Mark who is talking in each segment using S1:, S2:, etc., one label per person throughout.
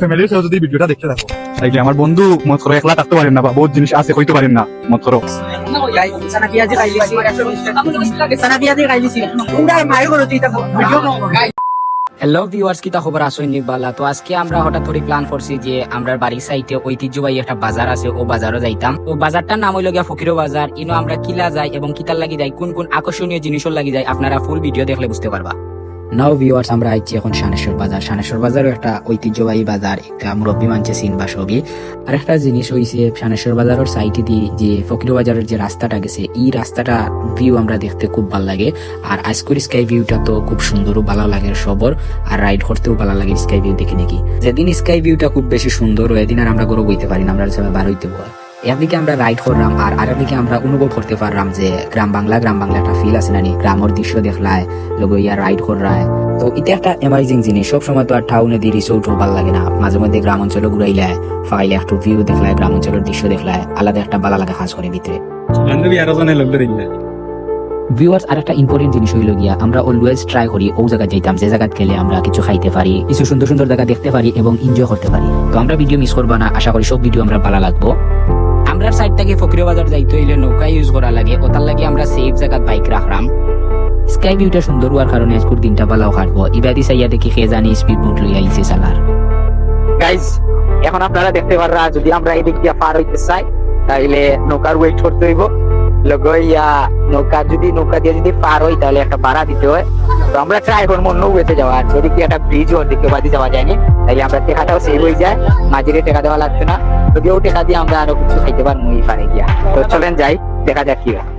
S1: ফ্যামিলির সাথে যদি ভিডিওটা থাকো তাইলে আমার বন্ধু, মত একলা থাকতে পারেন না বা বহুত জিনিস আছে, কইতে পারেন না, মত করো।
S2: হ্যালো ভিউয়ার্স কিতা খবর? আসুন নিবালা তো আজকে আমরা হঠাৎ করে প্ল্যান করছি যে আমরা বাড়ির সাইডে ঐতিহ্যবাহী একটা বাজার আছে, ও বাজারও যাইতাম। তো বাজারটার নাম হইল গিয়া ফকিরো বাজার। ইনো আমরা কিলা যাই এবং কিতার লাগি যাই, কোন কোন আকর্ষণীয় জিনিসের লাগি যাই, আপনারা ফুল ভিডিও দেখলে বুঝতে পারবা। নাও ভিউয়ার্স আমরা আইছি এখন শানেশ্বর বাজার। শানেশ্বর বাজারও একটা ঐতিহ্যবাহী বাজার, একটা মুরব্বী মানছে সিন বা সবই আর একটা জিনিস হইছে শানেশ্বর বাজারের সাইডে দিয়ে যে ফকিরো বাজারের যে রাস্তাটা গেছে, এই রাস্তাটা ভিউ আমরা দেখতে খুব ভালো লাগে। আর আইসকোর স্কাই ভিউটা তো খুব সুন্দরও ভালো লাগে, সবর। আর রাইড করতেও ভালো লাগে স্কাই ভিউ দেখে দেখি। যেদিন স্কাই ভিউটা খুব বেশি সুন্দর ওইদিন আর আমরা গরু বইতে পারি না, আমরা সবাই বার হইতে পারি। একদিকে আমরা রাইড করলাম আর আরেকদিকে আমরা অনুভব করতে পারলাম যে গ্রাম বাংলা গ্রাম বাংলা একটা ফিল আছে নানি গ্রামের দৃশ্য দেখলায় লোক ইয়া রাইড করায় তো এটা একটা অ্যামাইজিং জিনিস। সব সময় তো আর টাউনে দিয়ে রিসোর্ট ভালো লাগে না। মাঝে মধ্যে গ্রাম অঞ্চলে ঘুরাইলায় ফাইলে একটু ভিউ দেখলায় গ্রাম অঞ্চলের দৃশ্য দেখলায় আলাদা একটা ভালো লাগা কাজ করে ভিতরে। ভিউয়ার্স আর একটা ইম্পর্টেন্ট জিনিস হইল গিয়া আমরা অলওয়েজ ট্রাই করি ও জায়গা যাইতাম যে জায়গা গেলে আমরা কিছু খাইতে পারি কিছু সুন্দর সুন্দর জায়গা দেখতে পারি এবং এনজয় করতে পারি। তো আমরা ভিডিও মিস করব না আশা করি সব ভিডিও আমরা ভালো লাগবো। আমরা সাইড থেকে ফকির বাজার যাইতে হইলে নৌকা ইউজ করা লাগে। ওটার লাগে আমরা সেফ জায়গাত বাইক রাখলাম স্কাই ভিউটা সুন্দর হওয়ার কারণে আজকুর দিনটা ভালো কাটবো ইবাদি সাইয়া দেখি খেয়ে জানি স্পিড বোট লই আইছে চালার
S3: গাইস এখন আপনারা দেখতে পাররা, যদি আমরা এদিক দিয়ে পার হইতে চাই তাহলে নৌকার ওয়েট করতে হইব। লগইয়া নৌকা যদি, নৌকা দিয়ে যদি পার হই তাহলে একটা ভাড়া দিতে হয়। তো আমরা ট্রাই করব ওয়েতে যাওয়ার যদি কি একটা ব্রিজ ওর দিকে বাদি যাওয়া যায়নি তাহলে আমরা টেকাটাও সেভ হয়ে যায়। মাঝিরে টেকা দেওয়া লাগছে না। যদিও টাকা দিয়ে আমরা আরও কিছু খাইতে পারব, এই পারে গিয়া। তো চলেন যাই, দেখা যাক কি হয়।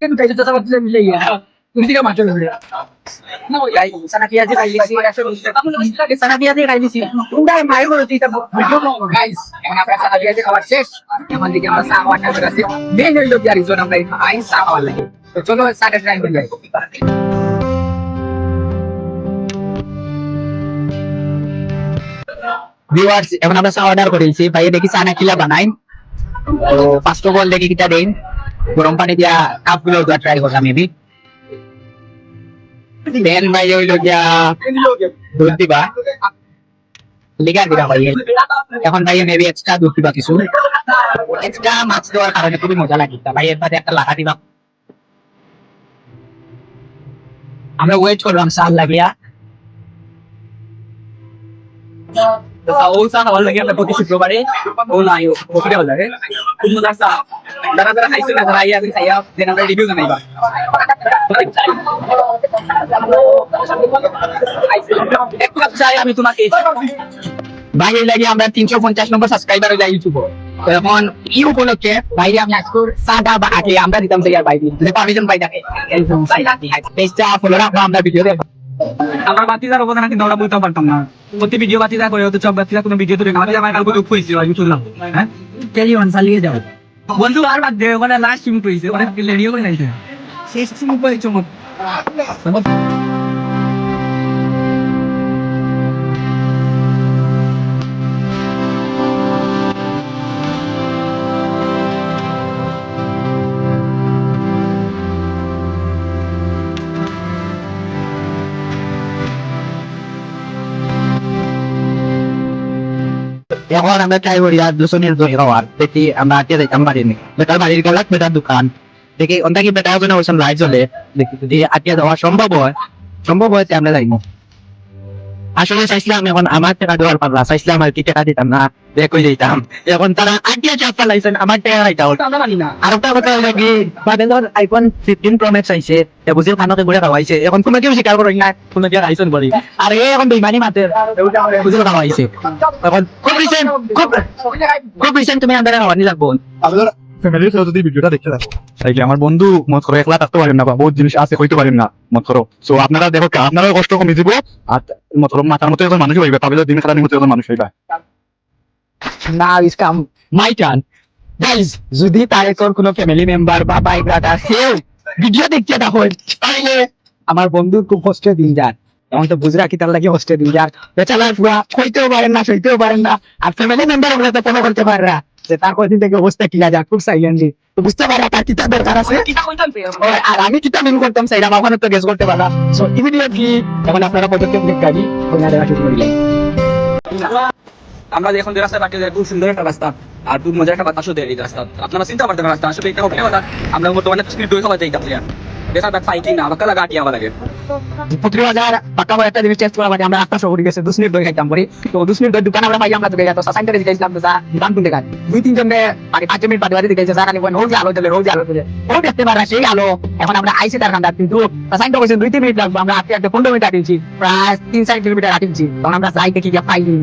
S3: kan kayak sudah sama tidak bisa ya nanti kan macam udah no ya sana kia aja kayak sih kamu lebih suka di sana kia aja kayak sih udah main udah tidak video mau guys yang apa sana kia aja kawan sis yang mandi kita sama yang berhasil dia yang hidup di Arizona lain main sama lagi চলো সাড়ে time বলে viewers এখন আমরা চা order করেছি ভাই দেখি চা না কিলা বানাই তো ফার্স্ট অফ অল দেখি কিটা দেন গরম পানি দিয়া কাপগুলো ট্রাই করলাম মেবি দেন ভাই হইল গিয়া দুধ দিবা। লিগা দিবা ভাই। এখন ভাই মেবি এক্সট্রা দুধ দিবা কিছু। এক্সট্রা মাছ দেওয়ার কারণে খুবই মজা লাগে। ভাই এর বাদে একটা লাঠা দিবা। আমরা ওয়েট করলাম সাল লাগিয়া ও চা খাওয়ার লাগে, আমরা প্রতি শুক্রবারে। ও নাই লাগে। খুব মজা যারা যারা খাইছে না যারা আইয়া খাইয়া দেন, আমরা রিভিউ জানাইবা। এক কাপ চাই, আমি তোমাকে। বাইরে লাগে আমরা তিনশো পঞ্চাশ নম্বর সাবস্ক্রাইবার ইউটিউব এখন উপলক্ষে বাইরে আমি আজকের চাটা বা আগে আমরা দিতাম সেই আর বাইরে। পারমিশন পাই থাকে। আমরা ভিডিও
S4: আমরা অবদান বুঝতে পারতাম না। প্রতি ভিডিও করে হতো সব কোনো ভিডিও তুলে আমার কালকে দুঃখ হয়েছিল, আমি শুনলাম। হ্যাঁ?
S3: ক্যারি অন চালিয়ে যাও।
S4: বন্ধু, আর বাদ দে, ওখানে লাস্ট সিম পেয়েছে অনেক রেডিও করে নাইছে শেষ সিম করে
S3: এখন আমরা ট্রাই করি আর দুশনের দই খাওয়ার দেখি আমরা আটকে যাইতাম বাড়ির বেটার বাড়ির গেলাক বেটার দোকান দেখি অন্তা কি বেটার জন্য ওইসব লাইট জ্বলে দেখি যদি আটকে যাওয়া সম্ভব হয় সম্ভব হয় আমরা যাইব আসলে চাইছিলাম এখন আমার টাকা দেওয়ার পারলা চাইছিলাম আর কি টাকা দিতাম না বে দিতাম। এখন তারা আটকে চাপ পালাইছেন আমার টাকা রাইতা
S4: আমরা
S3: আর একটা কথা হলো কি বাবেলর আইফোন ফিফটিন প্রো ম্যাক্স আইছে এ বুঝিও খানকে ঘুরে খাওয়াইছে এখন কোনো কেউ স্বীকার করেন না কোনো কেউ আইসন বলি আর এ এখন বেইমানি মাতে বুঝিও খাওয়াইছে এখন খুব রিসেন্ট খুব খুব রিসেন্ট তুমি আন্দারে খাওয়ানি লাগবো।
S1: ফ্যামিলির সাথে যদি ভিডিওটা দেখতে থাকো। তাইলে আমার বন্ধু মত করো একলা থাকতে পারেন না বা বহুত জিনিস আছে হইতে পারেন না মত করো সো আপনারা দেখো আপনারাও কষ্ট কমে দিব আর মত করো মাথার মতো একজন মানুষ হইবে পাবিলে দিন খারাপ মতো একজন মানুষ হইবা
S3: is come my turn guys যদি তারেকর কোনো ফ্যামিলি মেম্বার বা কেউ ভিডিও দেখতে না হয় তাহলে আমার বন্ধুর খুব কষ্টে দিন যান এবং তো বুঝরা কি তার লাগে কষ্টে দিন যান বেচারা পুরা সইতেও পারেন না সইতেও পারেন না। আর ফ্যামিলি মেম্বার হলে তো কোনো করতে পারে না যে তার কদিন থেকে অবস্থা কিনা যাক খুব সাইলেন্টলি তো বুঝতে পারে তার কিতা দরকার আছে? আর আমি কিতা মিন করতাম সাইরাম ওখানে তো গেস করতে পারলাম সো ইমিডিয়েটলি এখন আপনারা পদক্ষেপ নিন গাড়ি ওখানে দেওয়া শুরু করলেন
S4: আমরা এখন যে রাস্তায় বাকি খুব সুন্দর একটা রাস্তা। আর খুব মজার একটা বাতাসও দেয় এই রাস্তা। আপনারা চিন্তা করতে পারেন রাস্তা আসলে এটা হবে কথা। আমরা বর্তমানে স্পিড দই খাওয়া যাই তাহলে দেখা না বাক্কা লাগা আটি আমার লাগে।
S3: পঁচিশ হাজার পাকা বড় একটা জিনিস টেস্ট করা মানে আমরা আটটা শহরে গেছে দুসনির দই খাইতাম পরে। তো দুসনির দই দোকান আমরা পাই আমরা দোকানে তো সাইন্টারে জিজ্ঞাসলাম তো দাম কোন দেখান দুই তিনজন আগে পাঁচ মিনিট বাদে বাদে দেখেছে স্যার আনি হোক আলো চলে হোক আলো। চলে ও দেখতে পারা সেই আলো এখন আমরা আইসি তার কান্দার কিন্তু সাইন্টা কইছে দুই তিন মিনিট লাগবে আমরা আটকে আটকে পনেরো মিনিট আটিছি প্রায় তিন চার কিলোমিটার আটিছি তখন আমরা যাই দেখি গিয়ে পাইনি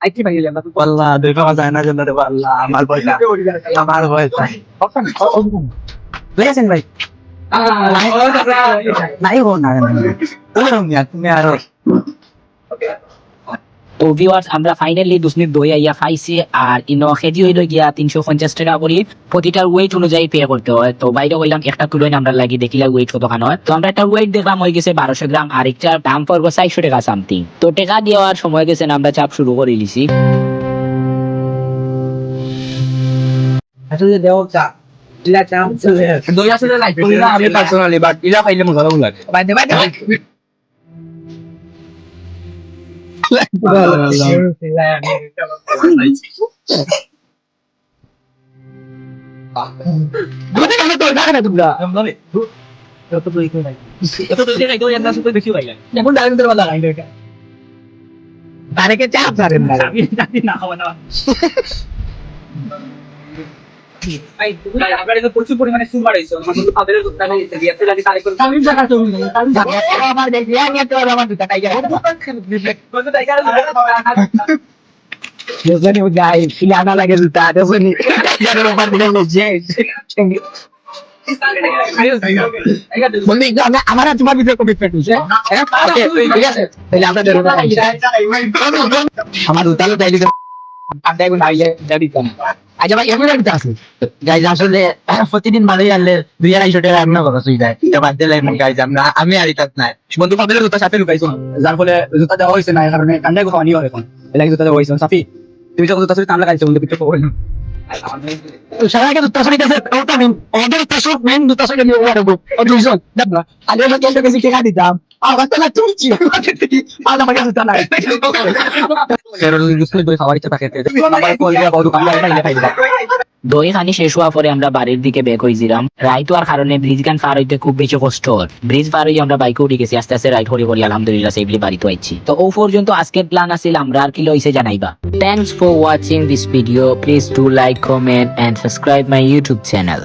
S3: আইটি পাই গেলাম
S1: আল্লাহ দেখা যায় না জানা দেবো আল্লাহ আমার পয়সা
S3: লেগেছেন ভাই নাই হো না
S1: তুমি আরও
S2: তো ভিউয়ার্স আমরা ফাইনালি দুসনির দই আইয়া পাইছি আর ইনো খেজি হইল গিয়া তিনশো পঞ্চাশ টাকা করে প্রতিটার ওয়েট অনুযায়ী পে করতে হয়। তো বাইরে হইলাম একটা তুলোই আমরা লাগি দেখিলা ওয়েট কতখান হয়। তো আমরা একটা ওয়েট দেখলাম হয়ে গেছে বারোশো গ্রাম আর একটা দাম পড়ব চারশো টাকা সামথিং তো টাকা দেওয়ার সময় গেছে না আমরা চাপ শুরু করে দিছি।
S4: দই আসলে লাইক করি না আমি পার্সোনালি বাট ইলা খাইলে মজা লাগে
S3: বাইদে বাইদে তারেকে চাপ না
S4: এখানে প্রচুর পরিমাণে সুপার হয়েছে আমার লাগে
S3: তোমার ভিতরে কমিটমেন্ট হচ্ছে ঠিক আছে তাহলে আমরা আমার উতালো তাইলে আচ্ছা প্রতিদিন ভালোই আনলে দুই আড়াইশো টাকা রান্না করা সুই যায়। বাদ দিলে আমি আর
S4: সাথে লুকাইছো? যার ফলে জুতা দেওয়া হয়েছে না কারণে কান্দাই কোথাও আনিও এখন। এলাকি জুতা তুমি যখন জুতা সাথে কান লাগাইছো বন্ধু কিছু কই
S3: সারা আগে দুটা দুটা সব মেন দুটা সরি নিয়ে
S4: দই
S2: খানি শেষ পরে আমরা বাড়ির দিকে হয়েছিলাম কারণে ব্রিজ গান পার হইতে খুব বেশি কষ্ট ব্রিজ পার হয়ে আমরা বাইকে উঠে গেছি আস্তে আস্তে রাইট হরি হরি আলহামদুলিল্লাহ বাড়িতে আইছি তো ও পর্যন্ত আজকের প্ল্যান আছিল আমরা আর কি লইছে জানাইবা thanks for watching this video please do like comment and subscribe my YouTube channel